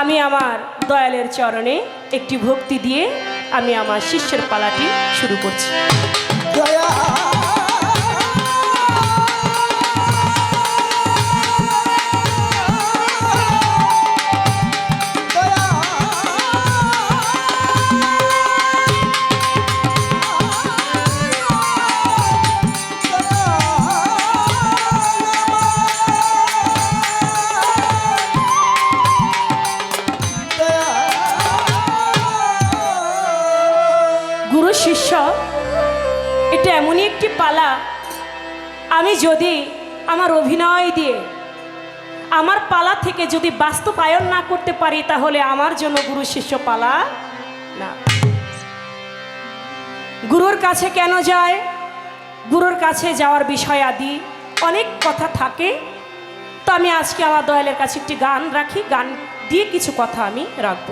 আমি আমার দয়ালের চরণে একটি ভক্তি দিয়ে আমি আমার শিষ্যের পালাটি শুরু করছি। আমি যদি আমার অভিনয় দিয়ে আমার পালা থেকে যদি বাস্তবায়ন না করতে পারি, তাহলে আমার জন্য গুরু শিষ্য পালা না। গুরুর কাছে কেন যায়? গুরুর কাছে যাওয়ার বিষয় আদি অনেক কথা থাকে। তো আমি আজকে আমার দয়ালের কাছে একটি গান রাখি। গান দিয়ে কিছু কথা আমি রাখব।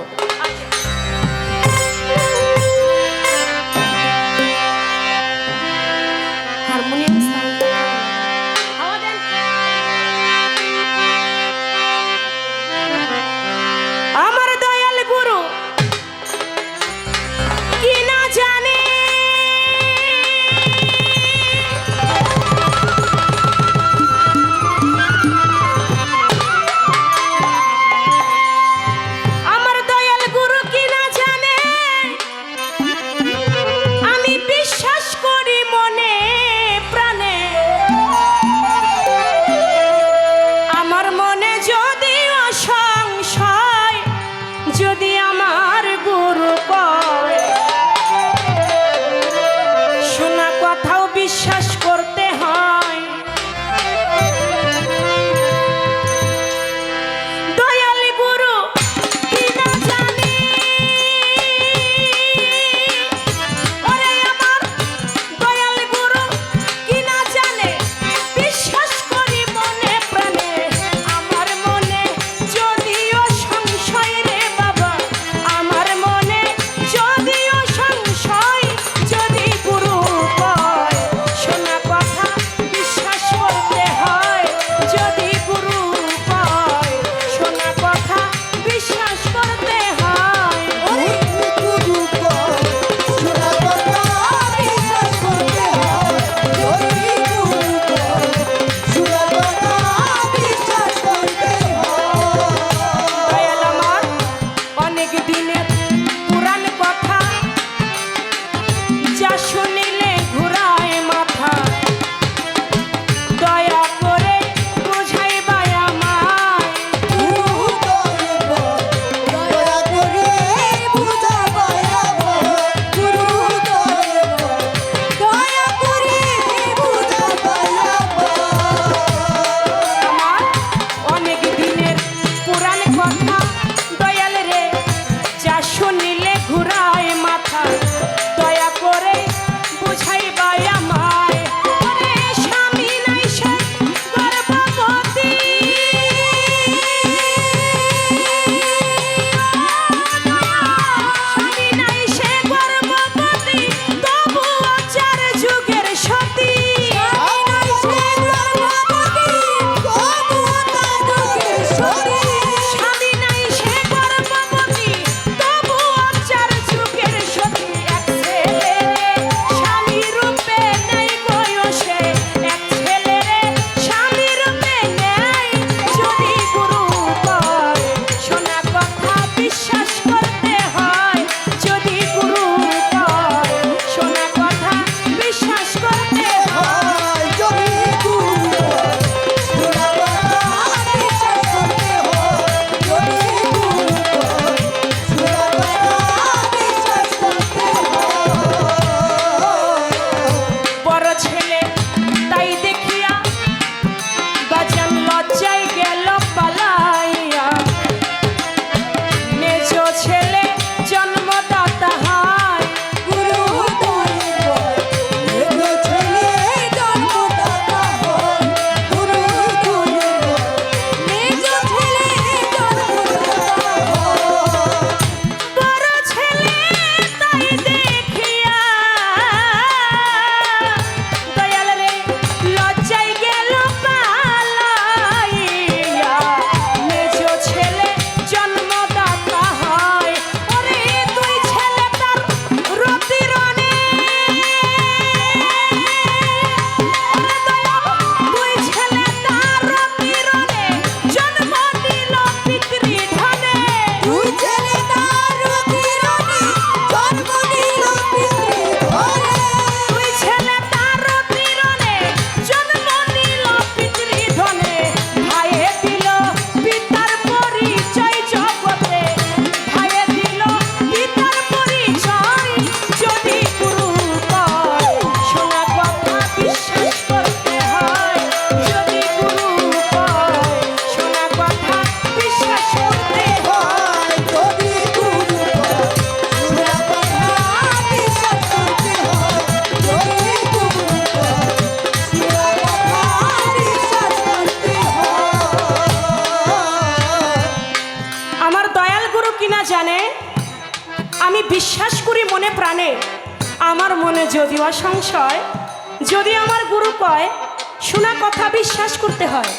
হয়।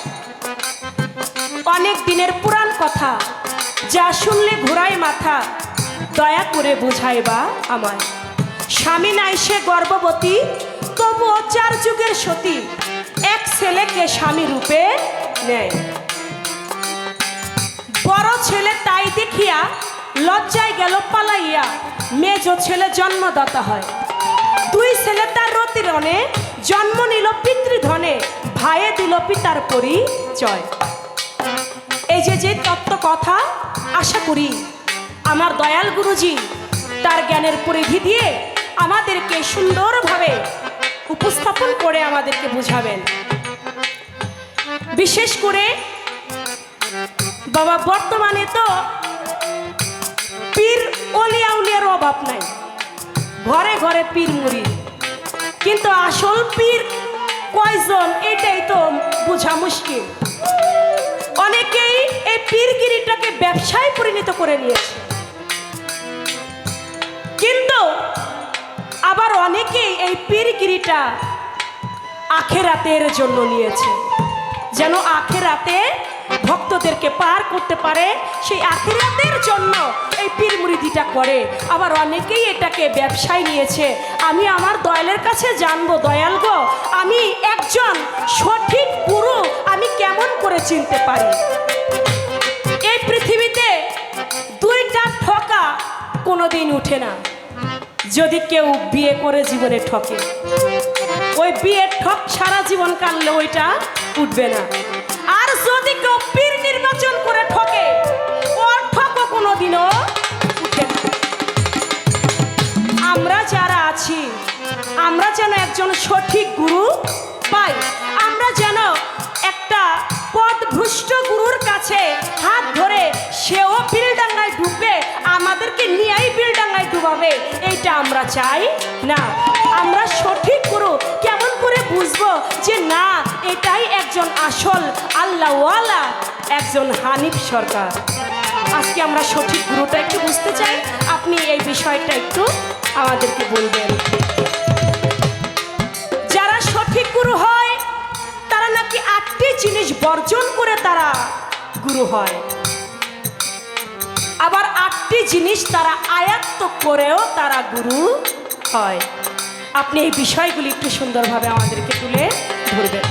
অনেক দিনের পুরাণ কথা, যা শুনলে ঘোরায় মাথা, দয়া করে বোঝায় বা আমায়। স্বামী নাই সে গর্ভবতী তবুও চার যুগের সতী, এক ছেলেকে স্বামী রূপে নেয়। বড় ছেলে তাই দেখিয়া, লজ্জায় গেল পালাইয়া, মেজ ছেলে জন্মদাতা হয়। দুই ছেলে তার রতিরণে, জন্ম নিল পিতৃধনে ভাইয়ে দিল পিতার পরিচয়। এই যে যে তত্ত্ব কথা, আশা করি আমার দয়াল গুরুজি তার জ্ঞানের পরিধি দিয়ে আমাদেরকে সুন্দরভাবে উপস্থাপন করে আমাদেরকে বুঝাবেন। বিশেষ করে বাবা, বর্তমানে তো পীর অলিয়া উলিয়ার অভাব নাই। ঘরে ঘরে পীর মুড়ি। কিন্তু আসল পীর কয়জন? এটাই তো বোঝা মুশকিল। অনেকেই এই পীরগিরিটাকে ব্যবসায় পরিণত করে নিয়েছে। কিন্তু আবার অনেকেই এই পীরগিরিটা আখেরাতের জন্য নিয়েছে। যেন আখেরাতে ভক্তদেরকে পার করতে পারে সেই আখেরাতের জন্য এই পীর মুরিদিটা করে। আবার অনেকেই এটাকে ব্যবসায় নিয়েছে। আমি আমার দয়ালের কাছে জানব, দয়াল গো, আমি একজন সঠিক গুরু আমি কেমন করে চিনতে পারি? এই পৃথিবীতে দুইটা ঠকা কোনোদিন উঠে না। যদি কেউ বিয়ে করে জীবনে ঠকে। ওই বিয়ের ঠক সারা জীবন কাটলে ওইটা উঠবে না। আর যদি কেউ পীর নির্বাচন করে ঠকে কোনোদিনও আমরা যারা আছি, আমরা যেন একজন সঠিক গুরু পাই। আমরা যেন একটা পদভ্রষ্ট গুরুর কাছে হাত ধরে সেও বিলডাঙ্গায় ডুববে, আমাদেরকে নিয়েই বিলডাঙ্গায় ডুবাবে, এইটা আমরা চাই না। আমরা সঠিক গুরু, কেমন করে বুঝব যে না, এটাই একজন আসল আল্লাহওয়ালা, একজন হানিফ সরকার? আজকে আমরা সঠিক গুরুটা একটু বুঝতে চাই। আপনি এই বিষয়টা একটু আমাদেরকে বলবেন। যারা সঠিক গুরু হয়, তারা নাকি আটটি জিনিস বর্জন করে তারা গুরু হয়। আবার আটটি জিনিস তারা আয়াত্ত করেও তারা গুরু হয়। আপনি এই বিষয়গুলি একটু সুন্দরভাবে আমাদেরকে তুলে ধরবেন।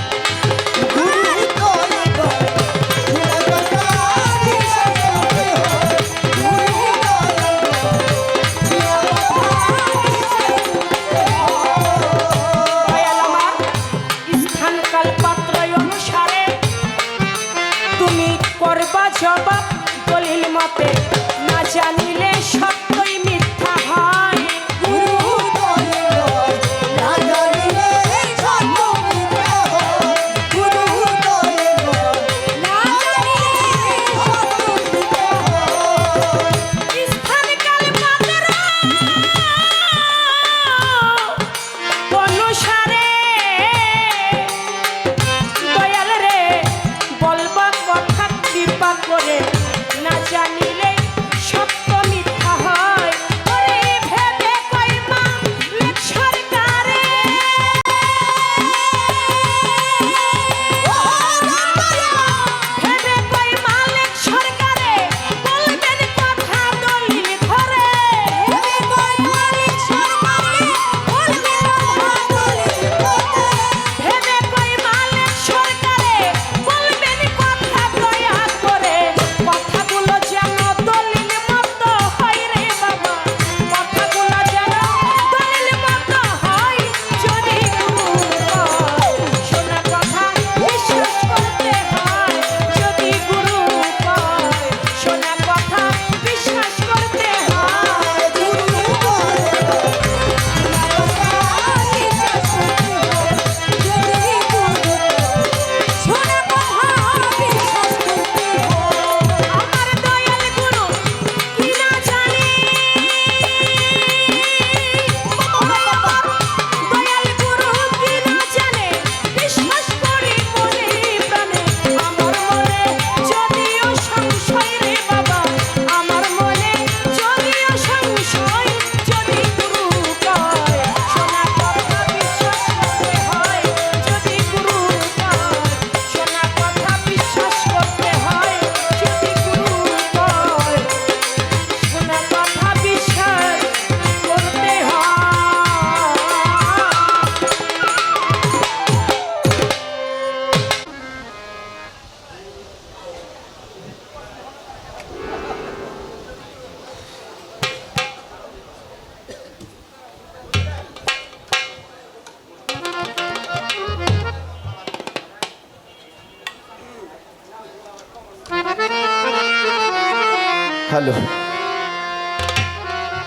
হ্যালো।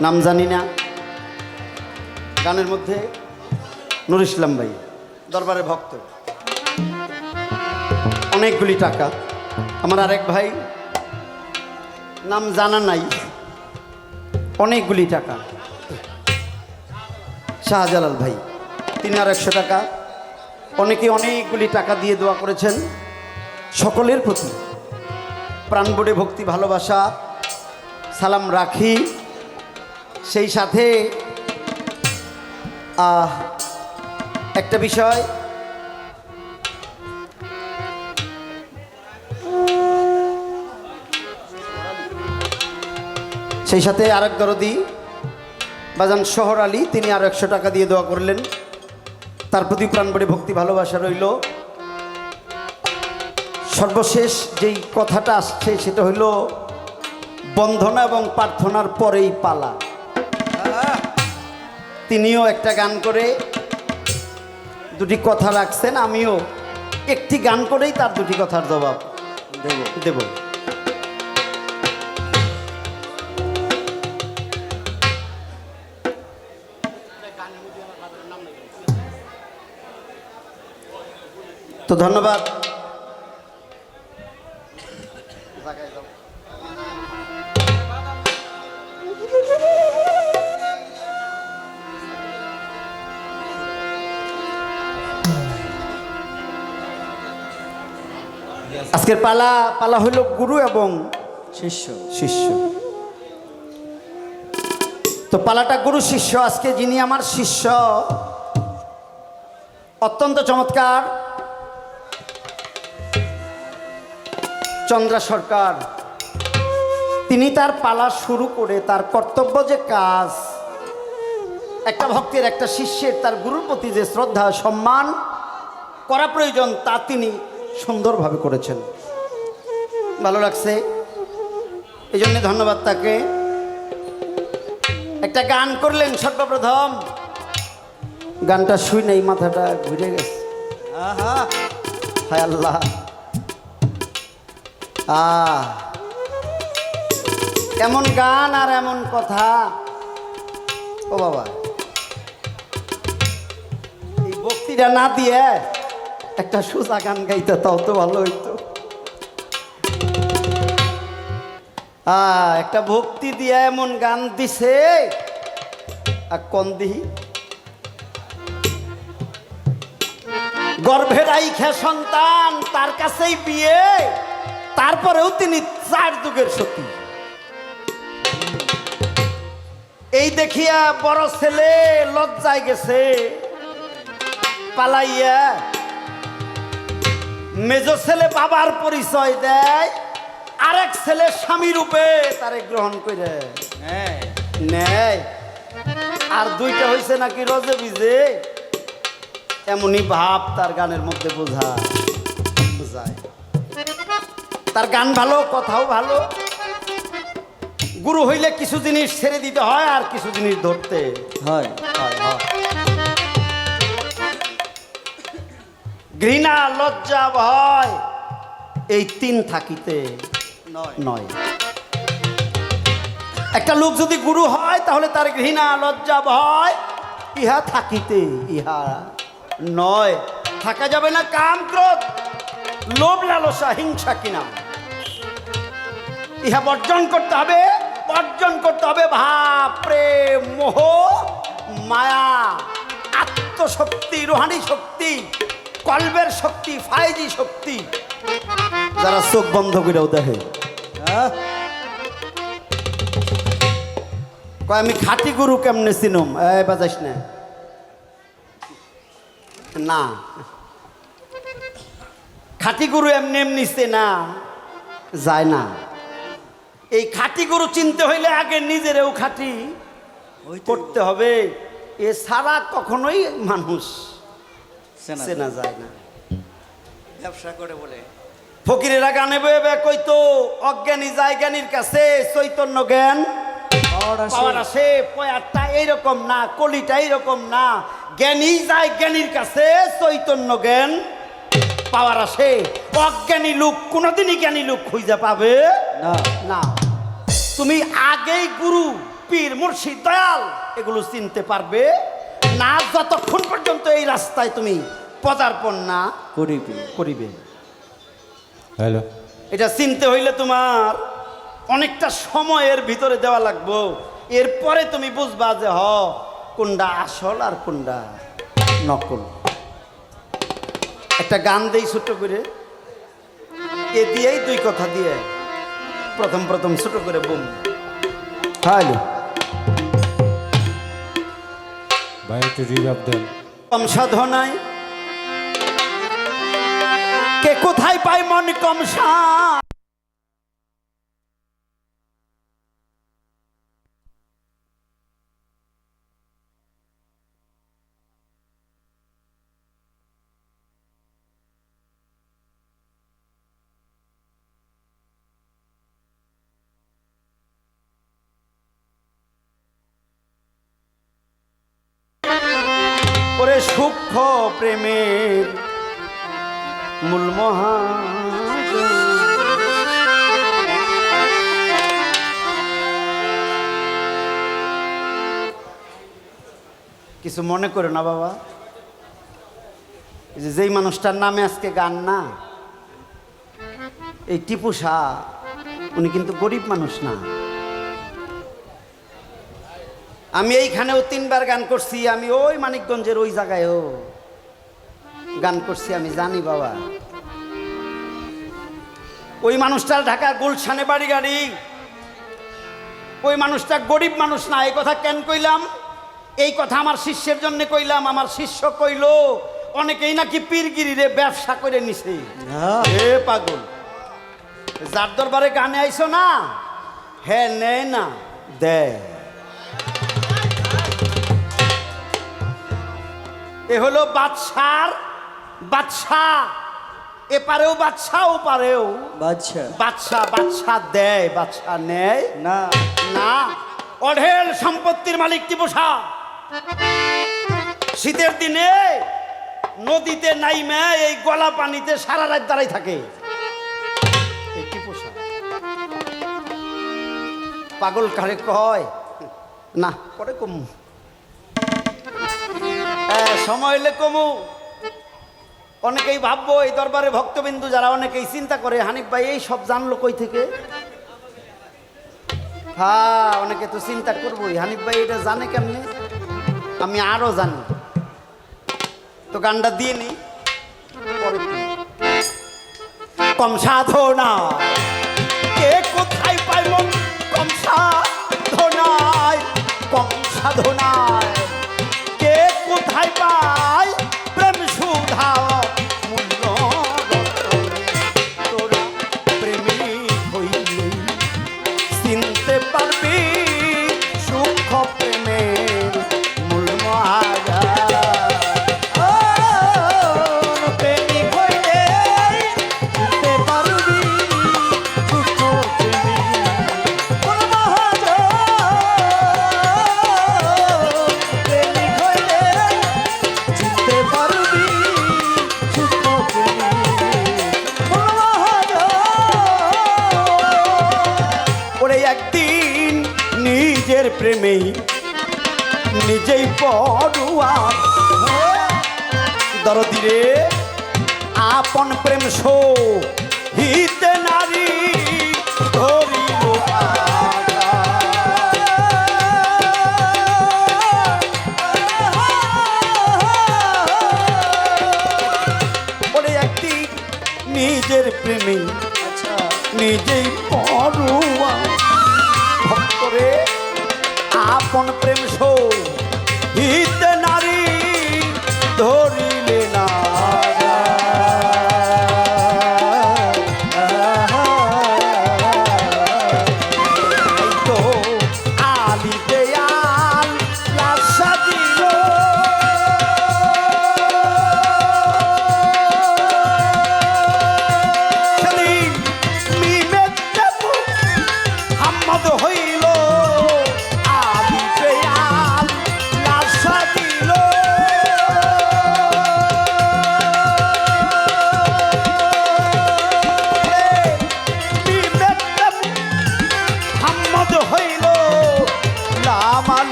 নাম জানি না। গানের মধ্যে নুর ইসলাম ভাই, দরবারে ভক্ত। অনেকগুলি টাকা। আমার আরেক ভাই, নাম জানা নাই। অনেকগুলি টাকা। শাহজালাল ভাই, তিনি আর একশো টাকা। অনেকে অনেকগুলি টাকা দিয়ে দোয়া করেছেন। সকলের প্রতি। প্রাণবড়ে ভক্তি, ভালোবাসা। সালাম রাখি। সেই সাথে একটা বিষয়। সেই সাথে আরেক দরদি, বাজান শহর আলী, তিনি আরও একশো টাকা দিয়ে দোয়া করলেন। তার প্রতি প্রাণবড়ে ভক্তি, ভালোবাসা রইল। সর্বশেষ যেই কথাটা আসছে, সেটা হইল বন্ধনা এবং প্রার্থনার পরেই পালা। তিনিও একটা গান করে দুটি কথা রাখছেন, আমিও একটি গান করেই তার দুটি কথার জবাব দেব। দেব। তো ধন্যবাদ। আজকের পালা পালা হইল গুরু এবং শিষ্য। শিষ্য। তো পালাটা গুরু শিষ্য আজকে যিনি আমার শিষ্য অত্যন্ত চমৎকার চন্দ্রা সরকার। তিনি তার পালা শুরু করে তার কর্তব্য যে কাজ একটা ভক্তের একটা শিষ্যের তার গুরুর প্রতি যে শ্রদ্ধা সম্মান করা প্রয়োজন তা তিনি সুন্দরভাবে করেছেন। ভালো লাগছে। এই জন্য ধন্যবাদ তাকে। একটা গান করলেন সর্বপ্রথম। গানটা শুই নেই, মাথাটা ঘুরে গেছে। হায় আল্লাহ। এমন গান আর এমন কথা। ও বাবা। এই বক্তিটা না দিয়ে একটা সোজা গান গাইতে, তাও তো ভালো হইতো। একটা ভক্তি দিয়ে এমন গান দিছে। আর কোন দিহি? গর্ভের আইখা সন্তান, তার কাছেই বিয়ে। তারপরেও তিনি চার যুগের সতী। এই দেখিয়া বড় ছেলে লজ্জায় গেছে, পালাইয়া মেজ ছেলে বাবার পরিচয় দেয় আরেক ছেলে স্বামী রূপে তারে গ্রহণ করে। হ্যাঁ। নেয়। আর দুইটা হয়েছে নাকি রজে বিজে এমনই ভাব তার গানের মধ্যে বোঝা বোঝায়। তার গান ভালো কথাও ভালো। গুরু হইলে কিছু জিনিস ছেড়ে দিতে হয় আর কিছু জিনিস ধরতে হয়। হয় হয়। ঘৃণা লজ্জা ভয় এই তিন থাকিতে নয়। নয়। একটা লোক যদি গুরু হয় তাহলে তার ঘৃণা লজ্জা ভয় ইহা থাকিতে ইহা নয়। থাকা যাবে না কাম ক্রোধ লোভ লালসা হিংসা কিনা ইহা বর্জন করতে হবে বর্জন করতে হবে ভাব প্রেম মোহ মায়া আত্মশক্তি রোহানি শক্তি। কলবের শক্তি ফাইজি শক্তি। যারা চোখ বন্ধ করেও দেখে। হ্যাঁ? কয় আমি খাটি গুরু কেমনে চিনুম? এই বাজাইস না। না। খাটি গরু এমনি এমনি না যায় না। এই খাটি গুরু চিনতে হইলে আগে নিজেরও খাটি করতে হবে। এ ছাড়া কখনোই মানুষ চেনা যায়। না। ব্যবসা করে বলে। ফকিরেরা গানে বয়ে বে কইতো অজ্ঞানী যায় জ্ঞানীর কাছে চৈতন্য জ্ঞান। পাওয়ার আসে। পয়ারটা এইরকম না কলিটা এইরকম না। জ্ঞানী যায় জ্ঞানীর কাছে চৈতন্য জ্ঞান। পাওয়ার আসে। অজ্ঞানী লোক কোনোদিনই জ্ঞানী লোক খুঁজে পাবে না। না। তুমি আগেই গুরু পীর মুর্শিদ দয়াল এগুলো চিনতে পারবে। না যতক্ষণ পর্যন্ত এই রাস্তায় তুমি পদার্পণ না করিবে করিবে। হ্যালো। এটা চিনতে হইলে তোমার অনেকটা সময়ের ভিতরে দেওয়া লাগবো। এরপরে তুমি বুঝবা যে হ কোনটা আসল আর কোনটা নকল। একটা গান দেই ছোট করে। এ দিয়েই দুই কথা দিয়ে প্রথম প্রথম ছোট করে বুম। হ্যালো। ভাই একটু দেন। কম সাধনায়। কে কোথায় পায় মন কম প্রেমের মূল মহা কিছু মনে করো না বাবা। যে যেই মানুষটার নামে আজকে গান না, এই টিপু শাহ উনি কিন্তু গরিব মানুষ না। আমি এইখানেও তিনবার গান করছি আমি ওই মানিকগঞ্জের ওই জায়গায়ও গান করছি আমি জানি বাবা। ওই মানুষটার ঢাকা গুলশানে বাড়ি গাড়ি। ওই মানুষটা গরিব মানুষ না এই কথা কেন কইলাম? এই কথা আমার শিষ্যের জন্য কইলাম আমার শিষ্য কইল অনেকেই নাকি পীরগিরিরে ব্যবসা করে নিছে। হে পাগল যার দরবারে গানে আইছো না হ্যাঁ নেয় না দেয় এ হলো বাদশার বাদশাহ। এপারেও বাদশাহ ওপারেও বাচ্চা বাদশাহ বাদশাহ দেয় বাদশাহ নেয়। না। না। অঢেল সম্পত্তির মালিক টিপোসা শীতের দিনে নদীতে নাইমে এই গলা পানিতে সারা রাত দাঁড়াই থাকে। পাগল কারে কয়? না পরে কমু। সময় হলে কমু। অনেকেই ভাববো, এই দরবারে ভক্তবিন্দু যারা অনেকেই চিন্তা করে, হানিফ ভাই, এই সব জানলো কই থেকে? হ্যাঁ অনেকে তো চিন্তা করবোই। হানিফ ভাই, এটা জানে কেমনে? আমি আরও জানি। তো গানটা দিয়ে নি? কম সাধনা কে কোথায় পাইল কম সাধনায়? কম সাধনায়।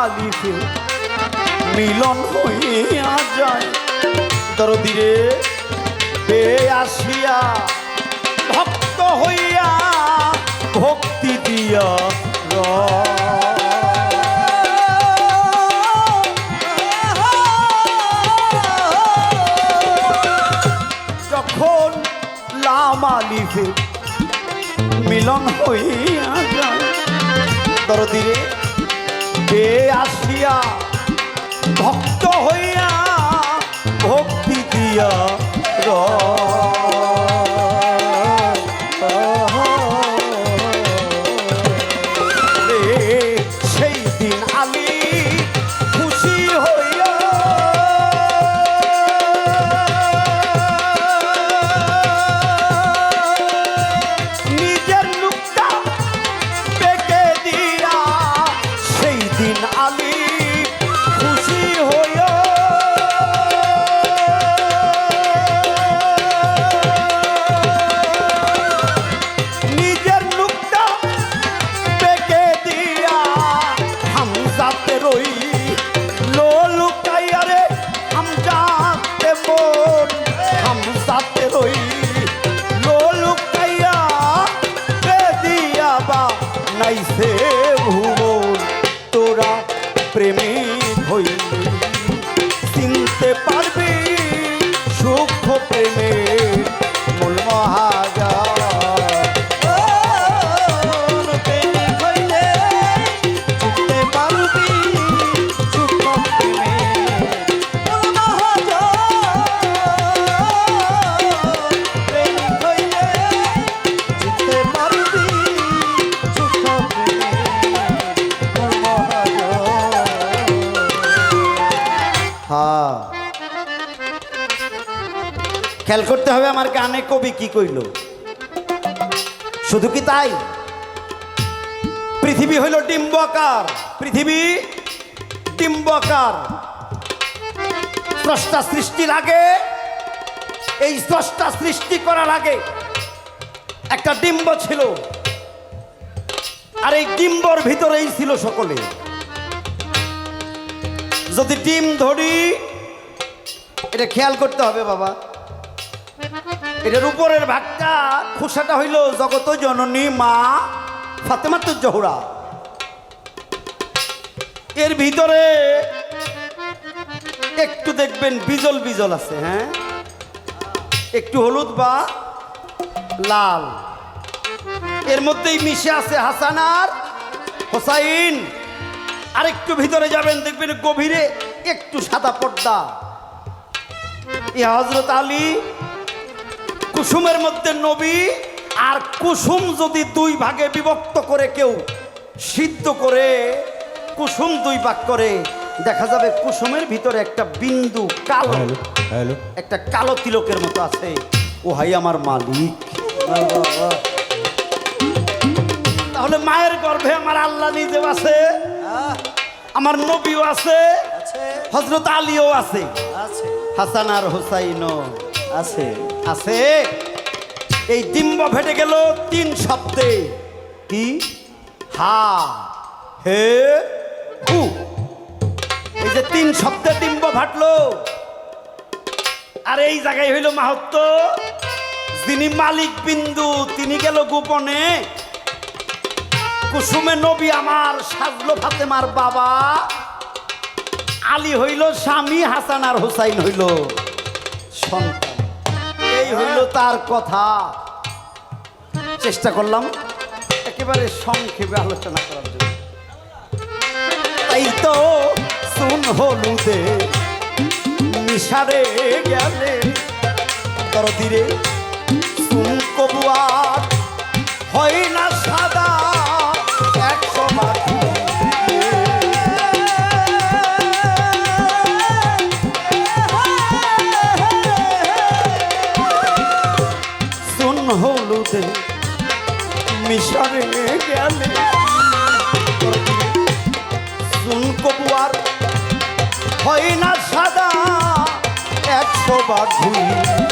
আলিফে মিলন হইয়া যায়, দরদিরে বে আসিয়া ভক্ত হইয়া ভক্তি দিয়া যখন লামালিফে মিলন হইয়া যায় দরদিরে বে আসিয়া ভক্ত হইয়া ভক্তি দিয়া করতে হবে আমার গানে কবি কি কইল? শুধু কি তাই? পৃথিবী হইল ডিম্বকার। পৃথিবী ডিম্বকার। স্রষ্টা সৃষ্টির আগে এই স্রষ্টা সৃষ্টি করার আগে একটা ডিম্ব ছিল। আর এই ডিম্বর ভিতরেই ছিল সকলে। যদি ডিম ধরি, এটা খেয়াল করতে হবে বাবা। এটার উপরের ভাগটা খোসাটা হইল জগত জননী মা ফাতেমাতুর জহুরা এর ভিতরে একটু দেখবেন বিজল বিজল আছে হ্যাঁ? একটু হলুদ বা লাল। এর মধ্যেই মিশে আছে হাসান আর হোসাইন। ভিতরে যাবেন, দেখবেন গভীরে একটু সাদা পর্দা। এ হজরত আলী কুসুমের মধ্যে নবী আর কুসুম যদি দুই ভাগে বিভক্ত করে কেউ সিদ্ধ করে কুসুম দুই ভাগ করে দেখা যাবে কুসুমের ভিতরে একটা বিন্দু কালো একটা কালো তিলকের মতো আছে। ও হাই আমার মালিক। তাহলে মায়ের গর্ভে আমার আল্লাহ নিজেও আছে আমার নবীও আছে আছে। হজরত আলীও আছে আছে। হাসান আর হোসাইনও। আছে। আছে। এই ডিম্ব ফেটে গেল তিন শব্দে। কি? হা, হে, হু। এই যে তিন শব্দে ডিম্ব ফাটলো আর এই জায়গায় হইল মাহাত্ম, যিনি মালিক বিন্দু, তিনি গেল গোপনে। কুসুমে নবী আমার, সাজলো ফাতেমার বাবা। আলী হইল স্বামী, হাসান আর হুসাইন হইল সন্তান। এই হইল তার কথা। চেষ্টা করলাম একেবারে সংক্ষেপে আলোচনা করার জন্য। তাই তো শুন হলুদে মিশারে গেলে তরদিরে শুন কবুয়ার হয় না গেলে শুন কবুয়ার হয় না সাদা একশো বার ধুইলে